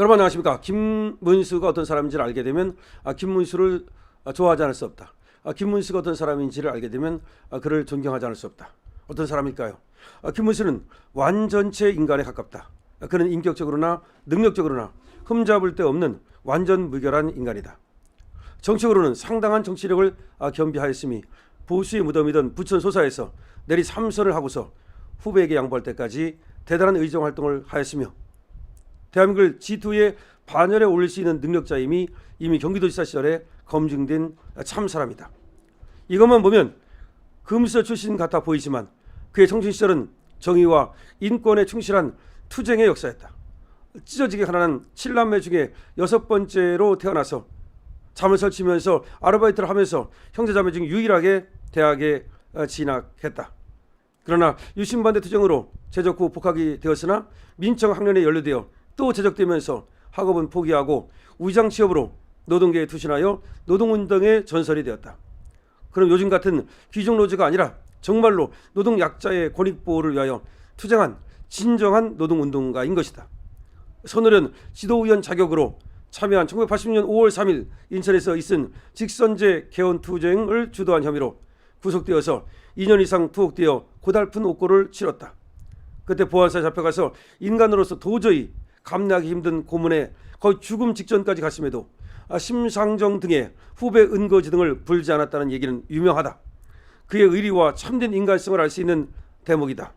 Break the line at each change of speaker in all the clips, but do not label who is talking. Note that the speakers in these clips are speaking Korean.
여러분 안녕하십니까? 김문수가 어떤 사람인지를 알게 되면 아, 김문수를 아, 좋아하지 않을 수 없다. 아, 김문수가 어떤 사람인지를 알게 되면 아, 그를 존경하지 않을 수 없다. 어떤 사람일까요? 아, 김문수는 완전체 인간에 가깝다. 아, 그는 인격적으로나 능력적으로나 흠잡을 데 없는 완전 무결한 인간이다. 정치적으로는 상당한 정치력을 아, 겸비하였으니 보수의 무덤이던 부천 소사에서 내리 삼선을 하고서 후배에게 양보할 때까지 대단한 의정 활동을 하였으며 대한민국을 G2의 반열에 올릴 수 있는 능력자임이 이미 경기도지사 시절에 검증된 참 사람이다. 이것만 보면 금수저 출신 같아 보이지만 그의 청춘 시절은 정의와 인권에 충실한 투쟁의 역사였다. 찢어지게 가난한 칠남매 중에 여섯 번째로 태어나서 잠을 설치면서 아르바이트를 하면서 형제자매 중 유일하게 대학에 어, 진학했다. 그러나 유신반대 투쟁으로 제적 후 복학이 되었으나 민청 학년에 연루되어 또 제적되면서 학업은 포기하고 위장 취업으로 노동계에 투신하여 노동운동의 전설이 되었다. 그럼 요즘 같은 귀족 노조가 아니라 정말로 노동 약자의 권익 보호를 위하여 투쟁한 진정한 노동운동가인 것이다. 손오련 지도위원 자격으로 참여한 1980년 5월 3일 인천에서 있은 직선제 개헌 투쟁을 주도한 혐의로 구속되어서 2년 이상 투옥되어 고달픈 옥고를 치렀다. 그때 보안사에 잡혀가서 인간으로서 도저히 감내하기 힘든 고문에 거의 죽음 직전까지 갔음에도 아, 심상정 등의 후배 은거지 등을 불지 않았다는 얘기는 유명하다. 그의 의리와 참된 인간성을 알 수 있는 대목이다.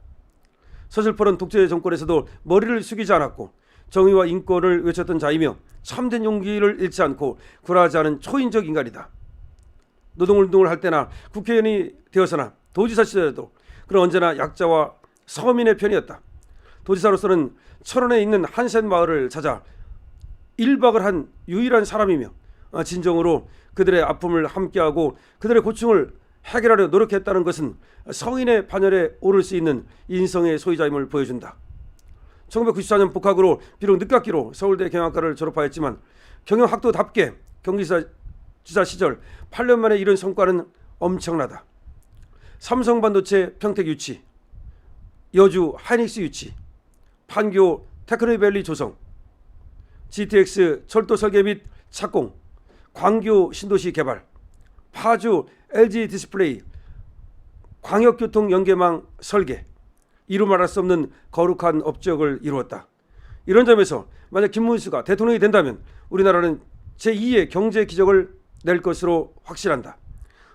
서슬퍼런 독재 정권에서도 머리를 숙이지 않았고 정의와 인권을 외쳤던 자이며 참된 용기를 잃지 않고 굴하지 않은 초인적 인간이다. 노동운동을 할 때나 국회의원이 되어서나 도지사 시절에도 그는 언제나 약자와 서민의 편이었다. 도지사로서는 철원에 있는 한센 마을을 찾아 1박을 한 유일한 사람이며 아, 진정으로 그들의 아픔을 함께하고 그들의 고충을 해결하려 노력했다는 것은 성인의 반열에 오를 수 있는 인성의 소유자임을 보여준다. 1994년 복학으로 비록 늦깎이로 서울대 경영학과를 졸업하였지만 경영학도답게 경기지사 지사 시절 8년 만에 이룬 성과는 엄청나다. 삼성반도체 평택 유치, 여주 하이닉스 유치, 판교 테크노밸리 조성, GTX 철도 설계 및 착공, 광교 신도시 개발, 파주 LG 디스플레이 광역교통 연계망 설계, 이루 말할 수 없는 거룩한 업적을 이루었다. 이런 점에서 만약 김문수가 대통령이 된다면 우리나라는 제2의 경제 기적을 낼 것으로 확실한다.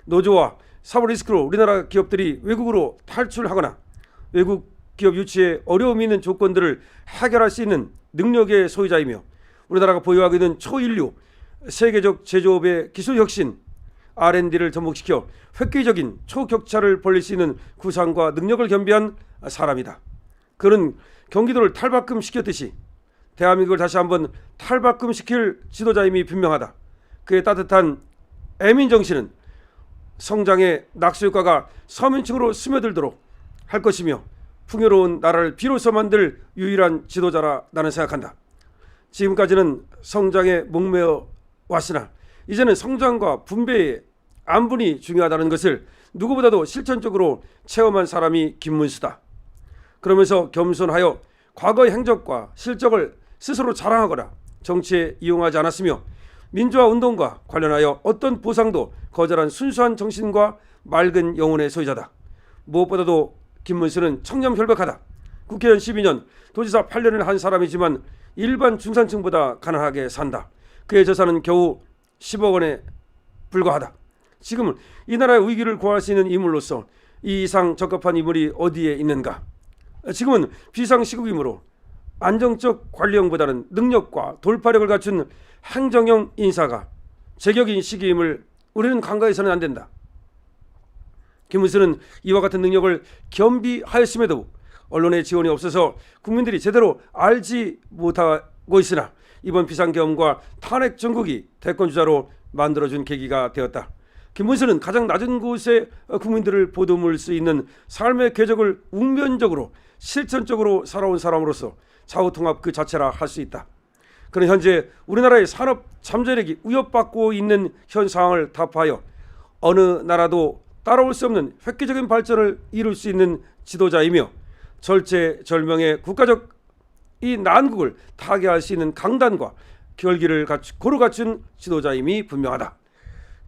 노조와 사법 리스크로 우리나라 기업들이 외국으로 탈출하거나 외국 기업 유치에 어려움이 있는 조건들을 해결할 수 있는 능력의 소유자이며 우리나라가 보유하고 있는 초인류 세계적 제조업의 기술 혁신 R&D를 접목시켜 획기적인 초격차를 벌릴 수 있는 구상과 능력을 겸비한 사람이다. 그는 경기도를 탈바꿈 시켰듯이 대한민국을 다시 한번 탈바꿈 시킬 지도자임이 분명하다. 그의 따뜻한 애민 정신은 성장의 낙수 효과가 서민층으로 스며들도록 할 것이며 풍요로운 나라를 비로소 만들 유일한 지도자라 나는 생각한다. 지금까지는 성장에 목매어 왔으나 이제는 성장과 분배의 안분이 중요하다는 것을 누구보다도 실천적으로 체험한 사람이 김문수다. 그러면서 겸손하여 과거의 행적과 실적을 스스로 자랑하거나 정치에 이용하지 않았으며 민주화 운동과 관련하여 어떤 보상도 거절한 순수한 정신과 맑은 영혼의 소유자다. 무엇보다도 김문수는 청렴혈백하다. 국회의원 12년, 도지사 8년을 한 사람이지만 일반 중산층보다 가난하게 산다. 그의 재산은 겨우 10억 원에 불과하다. 지금은 이 나라의 위기를 구할 수 있는 인물로서 이 이상 적합한 인물이 어디에 있는가? 지금은 비상시국이므로 안정적 관리형보다는 능력과 돌파력을 갖춘 행정형 인사가 제격인 시기임을 우리는 간과해서는 안 된다. 김문수는 이와 같은 능력을 겸비하였음에도 언론의 지원이 없어서 국민들이 제대로 알지 못하고 있으나 이번 비상계엄과 탄핵 전국이 대권 주자로 만들어준 계기가 되었다. 김문수는 가장 낮은 곳에 국민들을 보듬을 수 있는 삶의 궤적을 운면적으로 실천적으로 살아온 사람으로서 좌우통합 그 자체라 할 수 있다. 그는 현재 우리나라의 산업 잠재력이 위협받고 있는 현 상황을 타파하여 어느 나라도 따라올 수 없는 획기적인 발전을 이룰 수 있는 지도자이며 절체절명의 국가적 이 난국을 타개할 수 있는 강단과 결기를 갖추, 고루 갖춘 지도자임이 분명하다.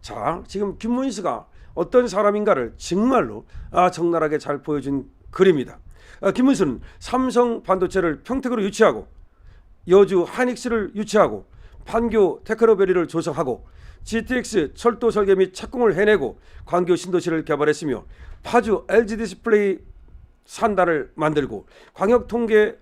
자, 지금 김문수가 어떤 사람인가를 정말로 아, 적나라하게 잘 보여준 글입니다. 아, 김문수는 삼성 반도체를 평택으로 유치하고 여주 하닉스를 유치하고 판교 테크노베리를 조성하고 GTX 철도 설계 및 착공을 해내고 광교 신도시를 개발했으며 파주 LG 디스플레이 산다를 만들고 광역 통계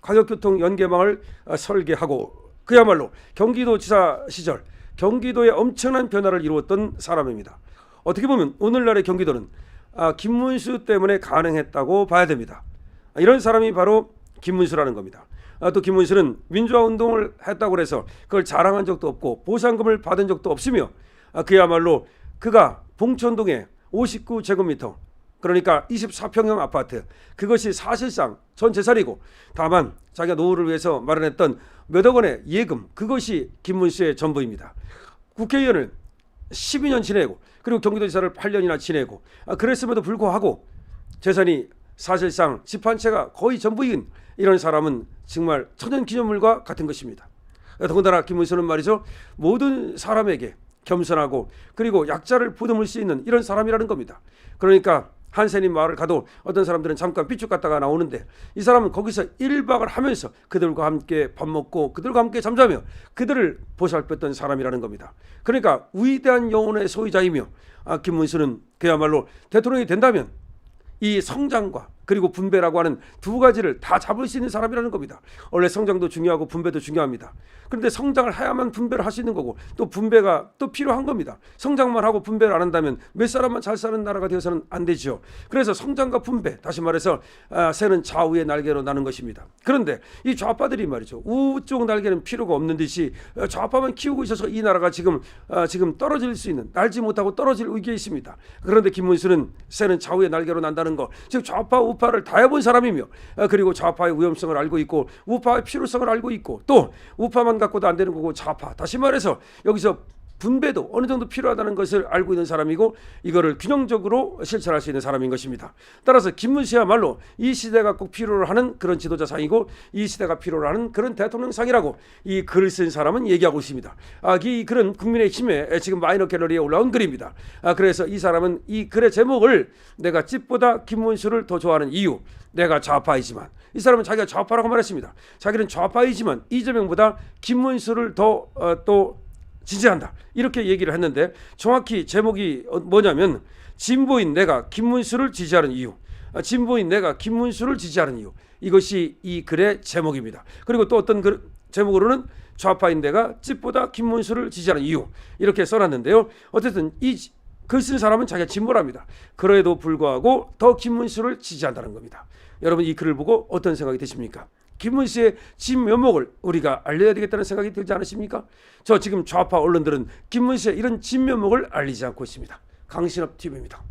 광역교통 연계망을 아, 설계하고 그야말로 경기도지사 시절 경기도에 엄청난 변화를 이루었던 사람입니다. 어떻게 보면 오늘날의 경기도는 아, 김문수 때문에 가능했다고 봐야 됩니다. 아, 이런 사람이 바로 김문수라는 겁니다. 아, 또 김문수는 민주화 운동을 했다고 해서 그걸 자랑한 적도 없고 보상금을 받은 적도 없으며 아, 그야말로 그가 봉천동에 59제곱미터 그러니까 24평형 아파트 그것이 사실상 전 재산이고 다만 자기가 노후를 위해서 마련했던 몇억 원의 예금 그것이 김문수의 전부입니다. 국회의원을 12년 지내고 그리고 경기도지사를 8년이나 지내고 아, 그랬음에도 불구하고 재산이 사실상 집한 채가 거의 전부인 이런 사람은 정말 천연기념물과 같은 것입니다. 더군다나 김문수는 말이죠 모든 사람에게 겸손하고 그리고 약자를 보듬을 수 있는 이런 사람이라는 겁니다. 그러니까 한센인 마을을 가도 어떤 사람들은 잠깐 삐쭉 갔다가 나오는데 이 사람은 거기서 1박을 하면서 그들과 함께 밥 먹고 그들과 함께 잠자며 그들을 보살폈던 사람이라는 겁니다. 그러니까 위대한 영혼의 소유자이며 아, 김문수는 그야말로 대통령이 된다면 이 성장과 그리고 분배라고 하는 두 가지를 다 잡을 수 있는 사람이라는 겁니다. 원래 성장도 중요하고 분배도 중요합니다. 그런데 성장을 해야만 분배를 할 수 있는 거고 또 분배가 또 필요한 겁니다. 성장만 하고 분배를 안 한다면 몇 사람만 잘 사는 나라가 되어서는 안 되죠. 그래서 성장과 분배, 다시 말해서 아, 새는 좌우의 날개로 나는 것입니다. 그런데 이 좌파들이 말이죠. 우쪽 날개는 필요가 없는 듯이 어, 좌파만 키우고 있어서 이 나라가 지금 아, 지금 떨어질 수 있는 날지 못하고 떨어질 위기에 있습니다. 그런데 김문수는 새는 좌우의 날개로 난다는 거, 즉 좌파 우 파를 다 해본 사람이며 아, 그리고 좌파의 위험성을 알고 있고 우파의 필요성을 알고 있고 또 우파만 갖고도 안 되는 거고 좌파. 다시 말해서 여기서 분배도 어느 정도 필요하다는 것을 알고 있는 사람이고 이거를 균형적으로 실천할 수 있는 사람인 것입니다. 따라서 김문수야말로 이 시대가 꼭 필요로 하는 그런 지도자상이고 이 시대가 필요로 하는 그런 대통령상이라고 이 글을 쓴 사람은 얘기하고 있습니다. 아, 이 글은 국민의힘에 지금 마이너 갤러리에 올라온 글입니다. 아, 그래서 이 사람은 이 글의 제목을 내가 찝보다 김문수를 더 좋아하는 이유 내가 좌파이지만 이 사람은 자기가 좌파라고 말했습니다. 자기는 좌파이지만 이재명보다 김문수를 더또 지지한다. 이렇게 얘기를 했는데 정확히 제목이 어, 뭐냐면 진보인 내가 김문수를 지지하는 이유. 아, 진보인 내가 김문수를 지지하는 이유. 이것이 이 글의 제목입니다. 그리고 또 어떤 글 제목으로는 좌파인 내가 찝보다 김문수를 지지하는 이유. 이렇게 써놨는데요. 어쨌든 이 글쓴 사람은 자기가 진보랍니다. 그래도 불구하고 더 김문수를 지지한다는 겁니다. 여러분 이 글을 보고 어떤 생각이 드십니까? 김문수의 진 면목을 우리가 알려야 되겠다는 생각이 들지 않으십니까? 저 지금 좌파 언론들은 김문수의 이런 진 면목을 알리지 않고 있습니다. 강신업 TV입니다.